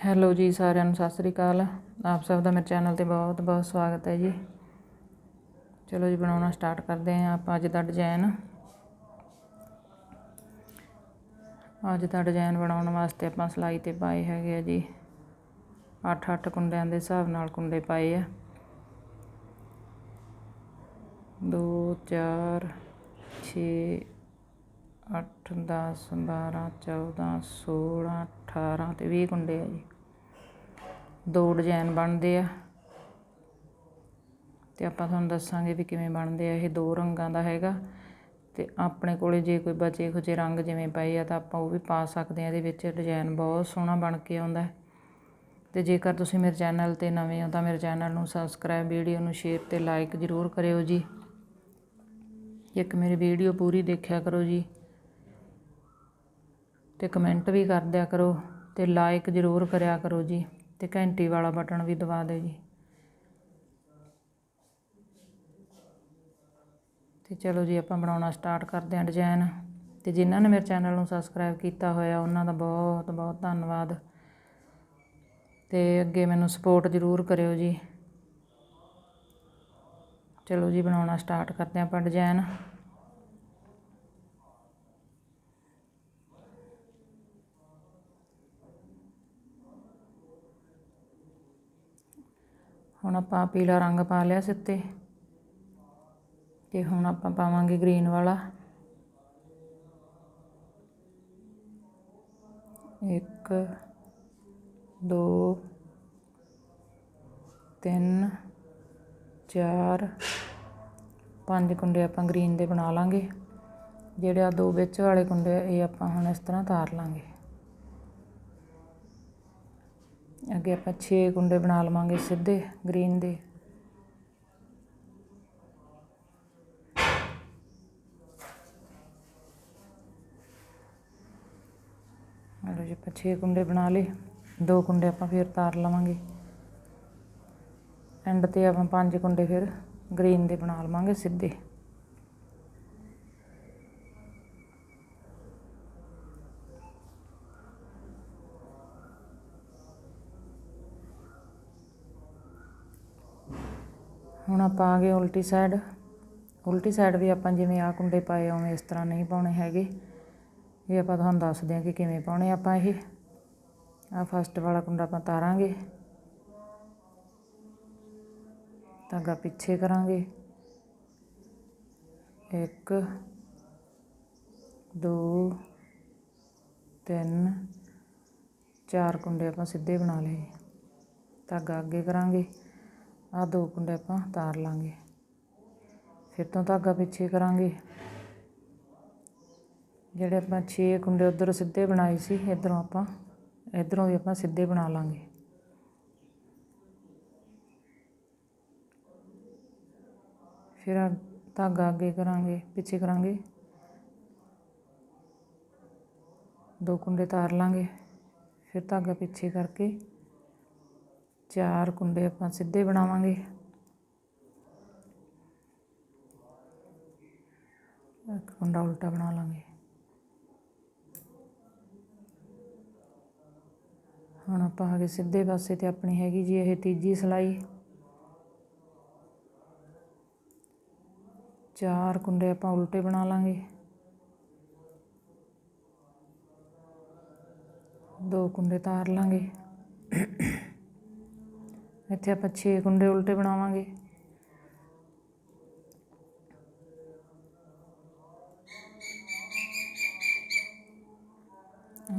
Hello ਜੀ, ਸਾਰਿਆਂ ਨੂੰ ਸਤਿ ਸ੍ਰੀ ਅਕਾਲ। ਆਪ ਸਭ ਦਾ ਮੇਰੇ ਚੈਨਲ ਤੇ ਬਹੁਤ ਬਹੁਤ ਸਵਾਗਤ ਹੈ ਜੀ। ਚਲੋ ਜੀ, ਬਣਾਉਣਾ ਸਟਾਰਟ ਕਰਦੇ ਹਾਂ ਆਪਾਂ ਅੱਜ ਦਾ ਡਿਜ਼ਾਈਨ ਅੱਜ ਦਾ ਡਿਜ਼ਾਈਨ ਬਣਾਉਣ ਵਾਸਤੇ ਆਪਾਂ ਸਲਾਈ ਤੇ ਪਾਏ ਹੈਗੇ ਆ ਜੀ। 8-8 ਕੁੰਡਿਆਂ ਦੇ ਹਿਸਾਬ ਨਾਲ ਕੁੰਡੇ ਪਾਏ ਆ। 2 4 6 ਅੱਠ, ਦਸ, ਬਾਰਾਂ, ਚੌਦਾਂ, ਸੋਲਾਂ ਅਠਾਰਾਂ ਤੇ ਵੀਹ ਕੁੰਡੇ ਆ ਜੀ। ਦੋ ਡਿਜ਼ਾਈਨ ਬਣਦੇ ਆ। ਤੇ ਆਪਾਂ ਤੁਹਾਨੂੰ ਦੱਸਾਂਗੇ ਵੀ ਕਿਵੇਂ ਬਣਦੇ ਆ। ਇਹ ਦੋ ਰੰਗਾਂ ਦਾ ਹੈਗਾ। ਤੇ ਆਪਣੇ ਕੋਲੇ ਜੇ ਕੋਈ ਬਚੇ ਖੁਚੇ ਰੰਗ ਜਿਵੇਂ ਪਏ ਆ ਤਾਂ ਆਪਾਂ ਉਹ ਵੀ ਪਾ ਸਕਦੇ ਆ। ਇਹਦੇ ਵਿੱਚ ਡਿਜ਼ਾਈਨ ਬਹੁਤ ਸੋਹਣਾ ਬਣ ਕੇ ਆਉਂਦਾ। ਤੇ ਜੇਕਰ ਤੁਸੀਂ ਮੇਰੇ ਚੈਨਲ ਤੇ ਨਵੇਂ ਹੋ ਤਾਂ ਮੇਰੇ ਚੈਨਲ ਨੂੰ ਸਬਸਕ੍ਰਾਈਬ, ਵੀਡੀਓ ਨੂੰ ਸ਼ੇਅਰ ਤੇ ਲਾਈਕ ਜ਼ਰੂਰ ਕਰਿਓ ਜੀ। ਇੱਕ ਮੇਰੀ ਵੀਡੀਓ ਪੂਰੀ ਦੇਖਿਆ ਕਰੋ ਜੀ। ਤੇ ਕਮੈਂਟ ਵੀ ਕਰ ਦਿਆ ਕਰੋ ਤੇ ਲਾਈਕ ਜ਼ਰੂਰ ਕਰਿਆ ਕਰੋ ਜੀ ਤੇ ਘੰਟੀ ਵਾਲਾ ਬਟਨ ਵੀ ਦਬਾ ਦਿਓ ਜੀ। ਤੇ ਚਲੋ ਜੀ ਆਪਾਂ ਬਣਾਉਣਾ ਸਟਾਰਟ ਕਰਦੇ ਹਾਂ ਡਿਜ਼ਾਈਨ ਤੇ ਜਿਨ੍ਹਾਂ ਨੇ ਮੇਰੇ ਚੈਨਲ ਨੂੰ ਸਬਸਕ੍ਰਾਈਬ ਕੀਤਾ ਹੋਇਆ ਉਹਨਾਂ ਦਾ ਬਹੁਤ ਬਹੁਤ ਧੰਨਵਾਦ। ਤੇ ਅੱਗੇ ਮੈਨੂੰ ਸਪੋਰਟ ਜ਼ਰੂਰ ਕਰਿਓ ਜੀ। ਚਲੋ ਜੀ ਬਣਾਉਣਾ ਸਟਾਰਟ ਕਰਦੇ ਹਾਂ ਆਪਾਂ ਡਿਜ਼ਾਈਨ ਹੁਣ ਆਪਾਂ ਪੀਲਾ ਰੰਗ ਪਾ ਲਿਆ ਸਿੱਤੇ ਉੱਤੇ ਤੇ ਹੁਣ ਆਪਾਂ ਪਾਵਾਂਗੇ ਗ੍ਰੀਨ ਵਾਲਾ। ਇੱਕ, ਦੋ, ਤਿੰਨ, ਚਾਰ, ਪੰਜ ਕੁੰਡੇ ਆਪਾਂ ਗ੍ਰੀਨ ਦੇ ਬਣਾ ਲਾਂਗੇ। ਜਿਹੜੇ ਆ ਦੋ ਵਿੱਚ ਵਾਲੇ ਕੁੰਡੇ ਇਹ ਆਪਾਂ ਹੁਣ ਇਸ ਤਰ੍ਹਾਂ ਤਾਰ ਲਾਂਗੇ। ਅੱਗੇ ਆਪਾਂ 6 ਕੁੰਡੇ ਬਣਾ ਲਵਾਂਗੇ ਸਿੱਧੇ, ਗ੍ਰੀਨ ਦੇ। ਲਓ ਜੀ, ਆਪਾਂ 6 ਕੁੰਡੇ ਬਣਾ ਲਏ। ਦੋ ਕੁੰਡੇ ਆਪਾਂ ਫਿਰ ਤਾਰ ਲਵਾਂਗੇ। ਐਂਡ ਤੇ ਆਪਾਂ ਪੰਜ ਕੁੰਡੇ ਫਿਰ ਗ੍ਰੀਨ ਦੇ ਬਣਾ ਲਵਾਂਗੇ ਸਿੱਧੇ। ਹੁਣ ਆਪਾਂ ਆ ਗਏ ਉਲਟੀ ਸਾਈਡ ਉਲਟੀ ਸਾਈਡ ਵੀ ਆਪਾਂ ਜਿਵੇਂ ਆ ਕੁੰਡੇ ਪਾਏ ਉਵੇਂ ਇਸ ਤਰ੍ਹਾਂ ਨਹੀਂ ਪਾਉਣੇ ਹੈਗੇ। ਇਹ ਆਪਾਂ ਤੁਹਾਨੂੰ ਦੱਸਦੇ ਹਾਂ ਕਿ ਕਿਵੇਂ ਪਾਉਣੇ ਆਪਾਂ ਇਹ। ਆ ਫਸਟ ਵਾਲਾ ਕੁੰਡਾ ਆਪਾਂ ਤਾਰਾਂਗੇ। ਧਾਗਾ ਪਿੱਛੇ ਕਰਾਂਗੇ। ਇੱਕ, ਦੋ, ਤਿੰਨ, ਚਾਰ ਕੁੰਡੇ ਆਪਾਂ ਸਿੱਧੇ ਬਣਾ ਲਏ। ਧਾਗਾ ਅੱਗੇ ਕਰਾਂਗੇ। ਆਹ ਦੋ ਕੁੰਡੇ ਆਪਾਂ ਤਾਰ ਲਾਂਗੇ। ਫਿਰ ਤੋਂ ਧਾਗਾ ਪਿੱਛੇ ਕਰਾਂਗੇ। ਜਿਹੜੇ ਆਪਾਂ 6 ਕੁੰਡੇ ਉਧਰ ਸਿੱਧੇ ਬਣਾਏ ਸੀ, ਇਧਰੋਂ ਆਪਾਂ, ਇਧਰੋਂ ਵੀ ਆਪਾਂ ਸਿੱਧੇ ਬਣਾ ਲਾਂਗੇ। ਫਿਰ ਧਾਗਾ ਅੱਗੇ ਕਰਾਂਗੇ, ਪਿੱਛੇ ਕਰਾਂਗੇ। ਦੋ ਕੁੰਡੇ ਤਾਰ ਲਾਂਗੇ। ਫਿਰ ਧਾਗਾ ਪਿੱਛੇ ਕਰਕੇ ਚਾਰ ਕੁੰਡੇ ਆਪਾਂ ਸਿੱਧੇ ਬਣਾਵਾਂਗੇ। ਇੱਕ ਕੁੰਡਾ ਉਲਟਾ ਬਣਾ ਲਾਂਗੇ। ਹੁਣ ਆਪਾਂ ਆ ਸਿੱਧੇ ਪਾਸੇ ਤੇ ਆਪਣੀ ਹੈਗੀ ਜੀ ਇਹ ਤੀਜੀ ਸਲਾਈ। ਚਾਰ ਕੁੰਡੇ ਆਪਾਂ ਉਲਟੇ ਬਣਾ ਲਾਂਗੇ। ਦੋ ਕੁੰਡੇ ਤਾਰ ਲਾਂਗੇ। ਇੱਥੇ ਆਪਾਂ 6 ਕੁੰਡੇ ਉਲਟੇ ਬਣਾਵਾਂਗੇ।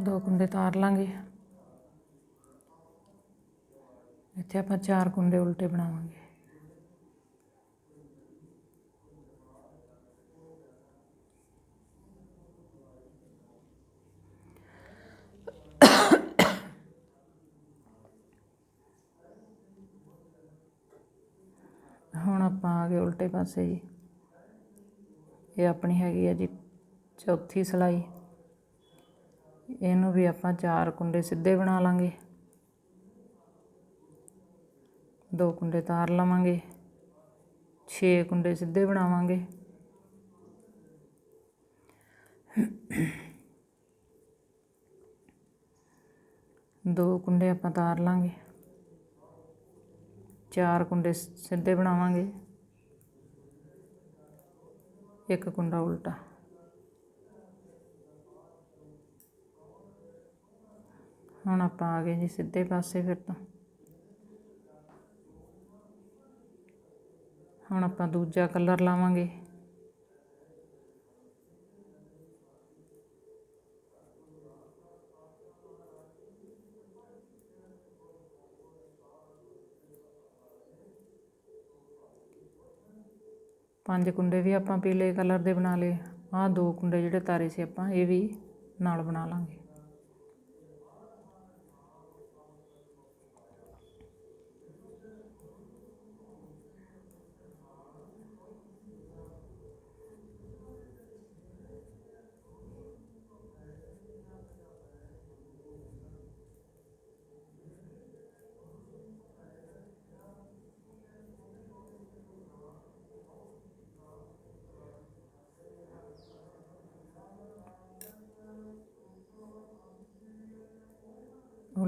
ਦੋ ਕੁੰਡੇ ਤਾਰ ਲਾਂਗੇ। ਇੱਥੇ ਆਪਾਂ ਚਾਰ ਕੁੰਡੇ ਉਲਟੇ ਬਣਾਵਾਂਗੇ। ਹੁਣ ਆਪਾਂ ਆ ਗਏ ਉਲਟੇ ਪਾਸੇ ਜੀ। ਇਹ ਆਪਣੀ ਹੈਗੀ ਆ ਜੀ ਚੌਥੀ ਸਲਾਈ। ਇਹਨੂੰ ਵੀ ਆਪਾਂ ਚਾਰ ਕੁੰਡੇ ਸਿੱਧੇ ਬਣਾ ਲਾਂਗੇ। ਦੋ ਕੁੰਡੇ ਤਾਰ ਲਵਾਂਗੇ। 6 ਕੁੰਡੇ ਸਿੱਧੇ ਬਣਾਵਾਂਗੇ। ਦੋ ਕੁੰਡੇ ਆਪਾਂ ਤਾਰ ਲਾਂਗੇ। ਚਾਰ ਕੁੰਡੇ ਸਿੱਧੇ ਬਣਾਵਾਂਗੇ। ਇੱਕ ਕੁੰਡਾ ਉਲਟਾ। ਹੁਣ ਆਪਾਂ ਆ ਗਏ ਜੀ ਸਿੱਧੇ ਪਾਸੇ ਫਿਰ ਤੋਂ। ਹੁਣ ਆਪਾਂ ਦੂਜਾ ਕਲਰ ਲਾਵਾਂਗੇ। ਪੰਜ ਕੁੰਡੇ ਵੀ ਆਪਾਂ ਪੀਲੇ ਕਲਰ ਦੇ ਬਣਾ ਲਏ। ਆਹ ਦੋ ਕੁੰਡੇ ਜਿਹੜੇ ਤਾਰੇ ਸੀ ਆਪਾਂ, ਇਹ ਵੀ ਨਾਲ ਬਣਾ ਲਾਂਗੇ।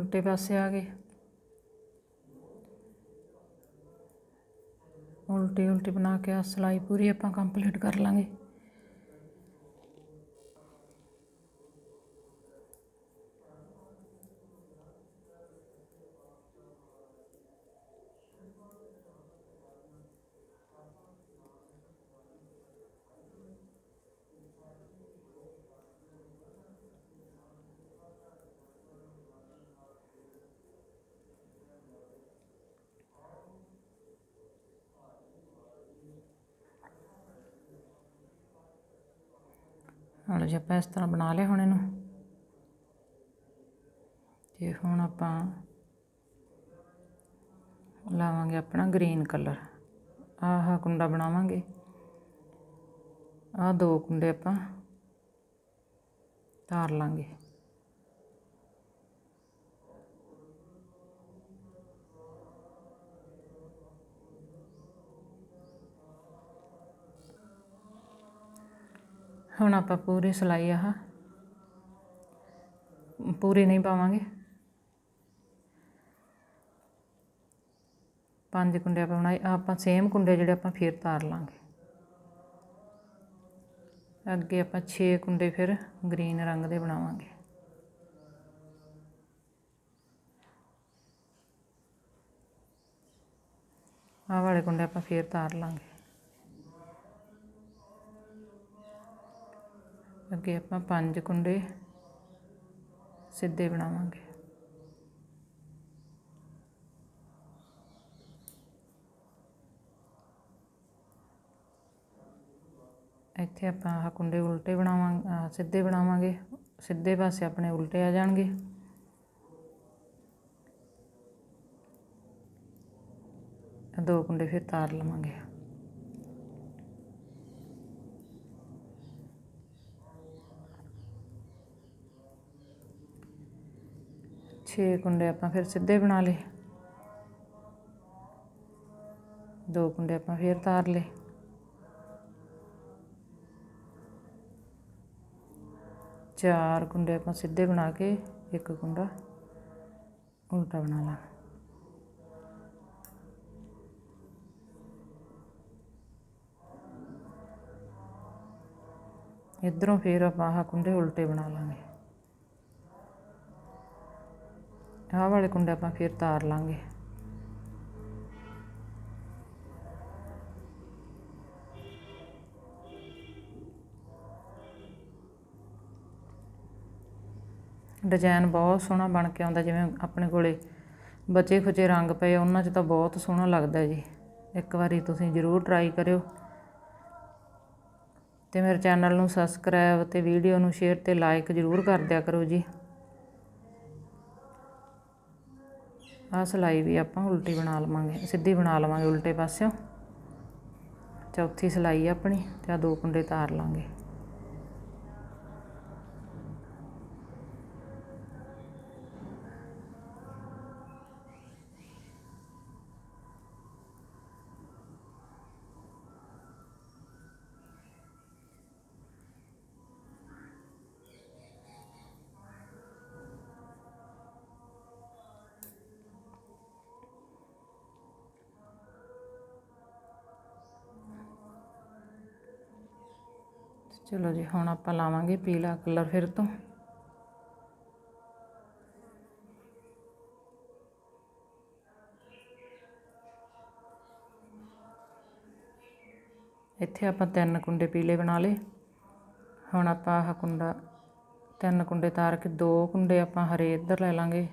ਉਲਟੇ ਪਾਸੇ ਆ ਗਏ। ਉਲਟੀ ਉਲਟੀ ਬਣਾ ਕੇ ਆ ਸਿਲਾਈ ਪੂਰੀ ਆਪਾਂ ਕੰਪਲੀਟ ਕਰ ਲਾਂਗੇ। ਹੁਣ ਜੀ ਆਪਾਂ ਇਸ ਤਰ੍ਹਾਂ ਬਣਾ ਲਿਆ ਹੁਣ ਇਹਨੂੰ। ਤੇ ਹੁਣ ਆਪਾਂ ਲਾਵਾਂਗੇ ਆਪਣਾ ਗ੍ਰੀਨ ਕਲਰ ਆਹ ਕੁੰਡਾ ਬਣਾਵਾਂਗੇ। ਆਹ ਦੋ ਕੁੰਡੇ ਆਪਾਂ ਤਾਰ ਲਾਂਗੇ। ਹੁਣ ਆਪਾਂ ਪੂਰੀ ਸਿਲਾਈ ਆਹ। ਪੂਰੀ ਨਹੀਂ ਪਾਵਾਂਗੇ। ਪੰਜ ਕੁੰਡੇ ਆਪਾਂ ਬਣਾਏ, ਆਪਾਂ ਸੇਮ ਕੁੰਡੇ ਜਿਹੜੇ ਆਪਾਂ ਫੇਰ ਤਾਰ ਲਾਂਗੇ। ਅੱਗੇ ਆਪਾਂ 6 ਕੁੰਡੇ ਫਿਰ ਗ੍ਰੀਨ ਰੰਗ ਦੇ ਬਣਾਵਾਂਗੇ। ਆਹ ਵਾਲੇ ਕੁੰਡੇ ਆਪਾਂ ਫੇਰ ਤਾਰ ਲਾਂਗੇ। ਅੱਗੇ ਆਪਾਂ ਪੰਜ ਕੁੰਡੇ ਸਿੱਧੇ ਬਣਾਵਾਂਗੇ। ਇੱਥੇ ਆਪਾਂ ਆਹ ਕੁੰਡੇ ਉਲਟੇ ਬਣਾਵਾਂਗੇ ਸਿੱਧੇ ਬਣਾਵਾਂਗੇ। ਸਿੱਧੇ ਪਾਸੇ ਆਪਣੇ ਉਲਟੇ ਆ ਜਾਣਗੇ। ਦੋ ਕੁੰਡੇ ਫਿਰ ਤਾਰ ਲਵਾਂਗੇ। ਛੇ ਕੁੰਡੇ ਆਪਾਂ ਫਿਰ ਸਿੱਧੇ ਬਣਾ ਲਏ। ਦੋ ਕੁੰਡੇ ਆਪਾਂ ਫਿਰ ਤਾਰ ਲਏ। ਚਾਰ ਕੁੰਡੇ ਆਪਾਂ ਸਿੱਧੇ ਬਣਾ ਕੇ ਇੱਕ ਕੁੰਡਾ ਉਲਟਾ ਬਣਾ ਲਾ। ਇਧਰੋਂ ਫਿਰ ਆਪਾਂ ਆਹ ਕੁੰਡੇ ਉਲਟੇ ਬਣਾ ਲਾਂਗੇ। ਆਹ ਵਾਲੇ ਕੁੰਡੇ ਆਪਾਂ ਫਿਰ ਤਾਰ ਲਾਂਗੇ। ਡਿਜ਼ਾਈਨ ਬਹੁਤ ਸੋਹਣਾ ਬਣ ਕੇ ਆਉਂਦਾ, ਜਿਵੇਂ ਆਪਣੇ ਕੋਲੇ ਬਚੇ ਖੁਚੇ ਰੰਗ ਪਏ ਉਹਨਾਂ 'ਚ ਤਾਂ ਬਹੁਤ ਸੋਹਣਾ ਲੱਗਦਾ ਜੀ। ਇੱਕ ਵਾਰੀ ਤੁਸੀਂ ਜ਼ਰੂਰ ਟਰਾਈ ਕਰਿਓ। ਤੇ ਮੇਰੇ ਚੈਨਲ ਨੂੰ ਸਬਸਕ੍ਰਾਈਬ ਤੇ ਵੀਡੀਓ ਨੂੰ ਸ਼ੇਅਰ ਤੇ ਲਾਈਕ ਜ਼ਰੂਰ ਕਰ ਦਿਆ ਕਰੋ ਜੀ। ਆਹ ਸਿਲਾਈ ਵੀ ਆਪਾਂ ਉਲਟੀ ਬਣਾ ਲਵਾਂਗੇ, ਸਿੱਧੀ ਬਣਾ ਲਵਾਂਗੇ ਉਲਟੇ ਪਾਸਿਓਂ। ਚੌਥੀ ਸਿਲਾਈ ਆ ਆਪਣੀ ਤੇ ਆ ਦੋ ਕੁੰਡੇ ਤਾਰ ਲਾਂਗੇ। ਚਲੋ ਜੀ, ਹੁਣ ਆਪਾਂ ਲਾਵਾਂਗੇ ਪੀਲਾ ਕਲਰ ਫਿਰ ਤੋਂ। ਇੱਥੇ ਆਪਾਂ ਤਿੰਨ ਕੁੰਡੇ ਪੀਲੇ ਬਣਾ ਲਏ। ਹੁਣ ਆਪਾਂ ਆਹ ਕੁੰਡਾ, ਤਿੰਨ ਕੁੰਡੇ ਤਾਰ ਕੇ ਦੋ ਕੁੰਡੇ ਆਪਾਂ ਹਰੇ ਇੱਧਰ ਲੈ ਲਾਂਗੇ।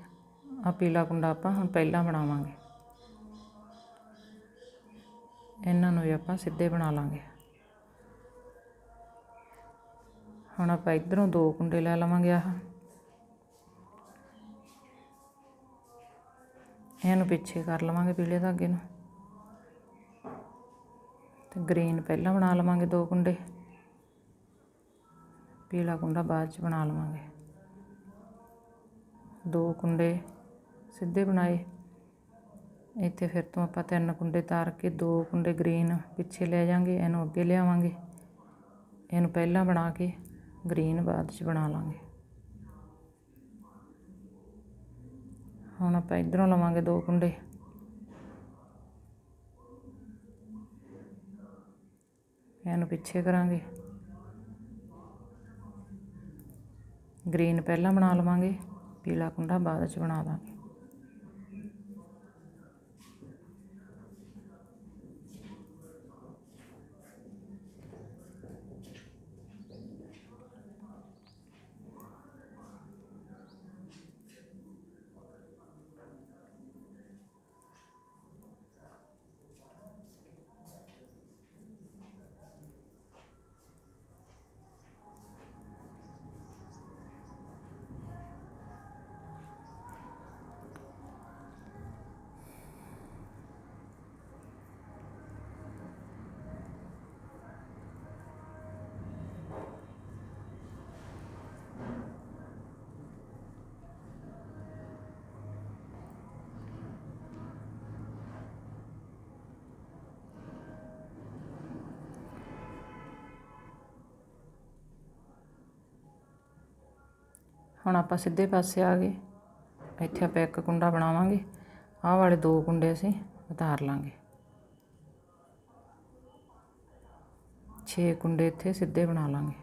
ਆ ਪੀਲਾ ਕੁੰਡਾ ਆਪਾਂ ਹੁਣ ਪਹਿਲਾਂ ਬਣਾਵਾਂਗੇ। ਇਹਨਾਂ ਨੂੰ ਵੀ ਆਪਾਂ ਸਿੱਧੇ ਬਣਾ ਲਾਂਗੇ। ਹੁਣ ਆਪਾਂ ਇਧਰੋਂ ਦੋ ਕੁੰਡੇ ਲੈ ਲਵਾਂਗੇ ਆਹ। ਇਹਨੂੰ ਪਿੱਛੇ ਕਰ ਲਵਾਂਗੇ ਪੀਲੇ ਧਾਗੇ ਨੂੰ। ਤੇ ਗ੍ਰੀਨ ਪਹਿਲਾਂ ਬਣਾ ਲਵਾਂਗੇ ਦੋ ਕੁੰਡੇ। ਪੀਲਾ ਕੁੰਡਾ ਬਾਅਦ ਚ ਬਣਾ ਲਵਾਂਗੇ। ਦੋ ਕੁੰਡੇ ਸਿੱਧੇ ਬਣਾਏ। ਇੱਥੇ ਫਿਰ ਤੋਂ ਆਪਾਂ ਤਿੰਨ ਕੁੰਡੇ ਤਾਰ ਕੇ ਦੋ ਕੁੰਡੇ ਗ੍ਰੀਨ ਪਿੱਛੇ ਲੈ ਜਾਾਂਗੇ, ਇਹਨੂੰ ਅੱਗੇ ਲਿਆਵਾਂਗੇ। ਇਹਨੂੰ ਪਹਿਲਾਂ ਬਣਾ ਕੇ ਗ੍ਰੀਨ ਬਾਅਦ ਚ ਬਣਾ ਲਾਂਗੇ। ਹੁਣ ਆਪਾਂ ਇਧਰੋਂ ਲਵਾਂਗੇ ਦੋ ਕੁੰਡੇ। ਇਹਨੂੰ ਪਿੱਛੇ ਕਰਾਂਗੇ। ਗ੍ਰੀਨ ਪਹਿਲਾਂ ਬਣਾ ਲਵਾਂਗੇ, ਪੀਲਾ ਕੁੰਡਾ ਬਾਅਦ ਚ ਬਣਾ ਦਾਂਗੇ। ਹੁਣ ਆਪਾਂ ਸਿੱਧੇ ਪਾਸੇ ਆ ਗਏ। ਇੱਥੇ ਆਪਾਂ ਇੱਕ ਕੁੰਡਾ ਬਣਾਵਾਂਗੇ। ਆਹ ਵਾਲੇ ਦੋ ਕੁੰਡੇ ਅਸੀਂ ਉਤਾਰ ਲਾਂਗੇ। 6 ਕੁੰਡੇ ਇੱਥੇ ਸਿੱਧੇ ਬਣਾ ਲਾਂਗੇ।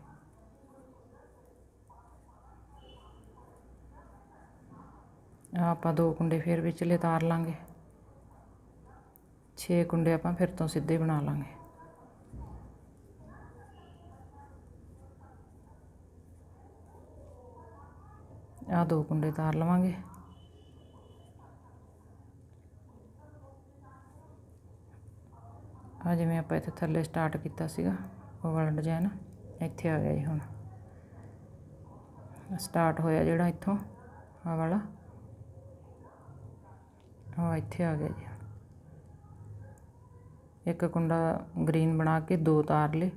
ਆਹ ਆਪਾਂ ਦੋ ਕੁੰਡੇ ਫਿਰ ਵਿਚਲੇ ਤਾਰ ਲਾਂਗੇ। 6 ਕੁੰਡੇ ਆਪਾਂ ਫਿਰ ਤੋਂ ਸਿੱਧੇ ਬਣਾ ਲਾਂਗੇ। ਆ ਦੋ ਕੁੰਡੇ ਤਾਰ ਲਵਾਂਗੇ। ਆ ਜਿਵੇਂ ਆਪਾਂ ਇੱਥੇ ਥੱਲੇ ਸਟਾਰਟ ਕੀਤਾ ਸੀਗਾ, ਉਹ ਵਾਲਾ ਡਿਜ਼ਾਈਨ ਇੱਥੇ ਆ ਗਿਆ ਜੀ ਹੁਣ। ਸਟਾਰਟ ਹੋਇਆ ਜਿਹੜਾ ਇੱਥੋਂ ਆ ਵਾਲਾ। ਉਹ ਇੱਥੇ ਆ ਗਿਆ ਜੀ। ਇੱਕ ਕੁੰਡਾ ਗ੍ਰੀਨ ਬਣਾ ਕੇ ਦੋ ਤਾਰ ਲਏ,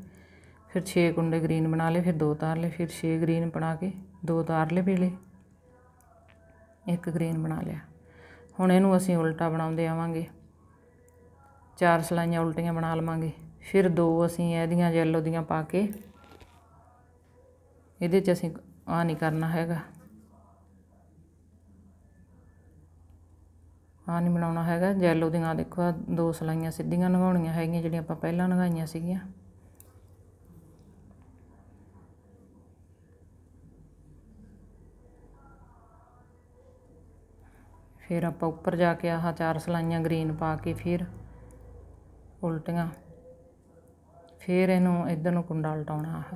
ਫਿਰ 6 ਕੁੰਡੇ ਗ੍ਰੀਨ ਬਣਾ ਲਏ, ਫਿਰ ਦੋ ਤਾਰ ਲਏ, ਫਿਰ 6 ਗ੍ਰੀਨ ਬਣਾ ਕੇ ਦੋ ਤਾਰ ਲਏ ਪੀਲੇ। ਇੱਕ ਗ੍ਰੀਨ ਬਣਾ ਲਿਆ। ਹੁਣ ਇਹਨੂੰ ਅਸੀਂ ਉਲਟਾ ਬਣਾਉਂਦੇ ਆਵਾਂਗੇ। ਚਾਰ ਸਲਾਈਆਂ ਉਲਟੀਆਂ ਬਣਾ ਲਵਾਂਗੇ। ਫਿਰ ਦੋ ਅਸੀਂ ਇਹਦੀਆਂ ਯੈਲੋ ਦੀਆਂ ਪਾ ਕੇ ਇਹਦੇ 'ਚ ਅਸੀਂ ਆ ਨਹੀਂ ਕਰਨਾ ਹੈਗਾ। ਆ ਨਹੀਂ ਬਣਾਉਣਾ ਹੈਗਾ। ਯੈਲੋ ਦੀਆਂ ਦੇਖੋ ਆ ਦੋ ਸਲਾਈਆਂ ਸਿੱਧੀਆਂ ਲਗਾਉਣੀਆਂ ਹੈਗੀਆਂ ਜਿਹੜੀਆਂ ਆਪਾਂ ਪਹਿਲਾਂ ਲਗਾਈਆਂ ਸੀਗੀਆਂ। ਫਿਰ ਆਪਾਂ ਉੱਪਰ ਜਾ ਕੇ ਆਹ ਚਾਰ ਸਲਾਈਆਂ ਗ੍ਰੀਨ ਪਾ ਕੇ ਫਿਰ ਉਲਟੀਆਂ। ਫਿਰ ਇਹਨੂੰ ਇਧਰ ਨੂੰ ਕੁੰਡਾ ਉਲਟਾਉਣਾ ਆਹ।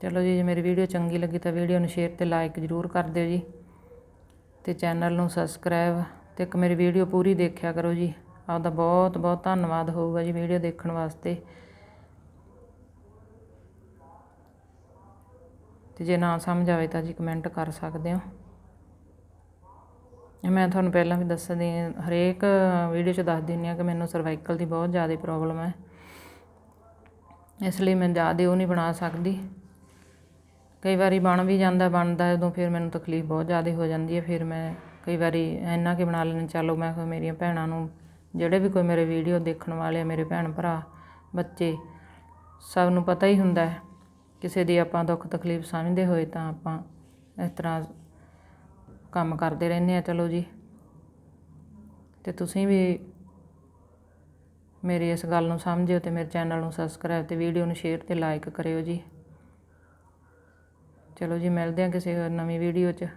ਚਲੋ ਜੀ, ਜੇ ਮੇਰੀ ਵੀਡੀਓ ਚੰਗੀ ਲੱਗੀ ਤਾਂ ਵੀਡੀਓ ਨੂੰ ਸ਼ੇਅਰ ਤੇ ਲਾਈਕ ਜ਼ਰੂਰ ਕਰ ਦਿਓ ਜੀ। ਤੇ ਚੈਨਲ ਨੂੰ ਸਬਸਕ੍ਰਾਈਬ ਤੇ ਇੱਕ ਮੇਰੀ ਵੀਡੀਓ ਪੂਰੀ ਦੇਖਿਆ ਕਰੋ ਜੀ। ਆਪਦਾ ਬਹੁਤ ਬਹੁਤ ਧੰਨਵਾਦ ਹੋਊਗਾ ਜੀ ਵੀਡੀਓ ਦੇਖਣ ਵਾਸਤੇ। ਤੇ ਜੇ ਨਾ ਸਮਝ ਆਵੇ ਤਾਂ ਜੀ ਕਮੈਂਟ ਕਰ ਸਕਦੇ ਹੋ। ਮੈਂ ਤੁਹਾਨੂੰ ਪਹਿਲਾਂ ਵੀ ਦੱਸਦੀ ਹਰੇਕ ਵੀਡੀਓ 'ਚ ਦੱਸ ਦਿੰਦੀ ਆ ਕਿ ਮੈਨੂੰ ਸਰਵਾਈਕਲ ਦੀ ਬਹੁਤ ਜ਼ਿਆਦਾ ਪ੍ਰੋਬਲਮ ਹੈ। ਇਸ ਲਈ ਮੈਂ ਜ਼ਿਆਦਾ ਉਹ ਨਹੀਂ ਬਣਾ ਸਕਦੀ। ਕਈ ਵਾਰੀ ਬਣ ਵੀ ਜਾਂਦਾ, ਬਣਦਾ ਉਦੋਂ ਫਿਰ ਮੈਨੂੰ ਤਕਲੀਫ ਬਹੁਤ ਜ਼ਿਆਦਾ ਹੋ ਜਾਂਦੀ ਹੈ। ਫਿਰ ਮੈਂ ਕਈ ਵਾਰੀ ਇੰਨਾ ਕਿ ਬਣਾ ਲੈਣ ਚਲੋ ਮੈਂ ਮੇਰੀਆਂ ਭੈਣਾਂ ਨੂੰ, ਜਿਹੜੇ ਵੀ ਕੋਈ ਮੇਰੇ ਵੀਡੀਓ ਦੇਖਣ ਵਾਲੇ ਆ, ਮੇਰੇ ਭੈਣ ਭਰਾ, ਬੱਚੇ, ਸਭ ਨੂੰ ਪਤਾ ਹੀ ਹੁੰਦਾ ਹੈ। ਕਿਸੇ ਦੀ ਆਪਾਂ ਦੁੱਖ ਤਕਲੀਫ ਸਮਝਦੇ ਹੋਏ ਤਾਂ ਆਪਾਂ ਇਸ ਤਰ੍ਹਾਂ ਕੰਮ ਕਰਦੇ ਰਹਿੰਦੇ ਆ ਚਲੋ ਜੀ। ਅਤੇ ਤੁਸੀਂ ਵੀ ਮੇਰੀ ਇਸ ਗੱਲ ਨੂੰ ਸਮਝਿਓ ਅਤੇ ਮੇਰੇ ਚੈਨਲ ਨੂੰ ਸਬਸਕ੍ਰਾਈਬ ਅਤੇ ਵੀਡੀਓ ਨੂੰ ਸ਼ੇਅਰ ਅਤੇ ਲਾਈਕ ਕਰਿਓ ਜੀ। ਚਲੋ ਜੀ, ਮਿਲਦੇ ਹਾਂ ਕਿਸੇ ਹੋਰ ਨਵੀਂ ਵੀਡੀਓ 'ਚ।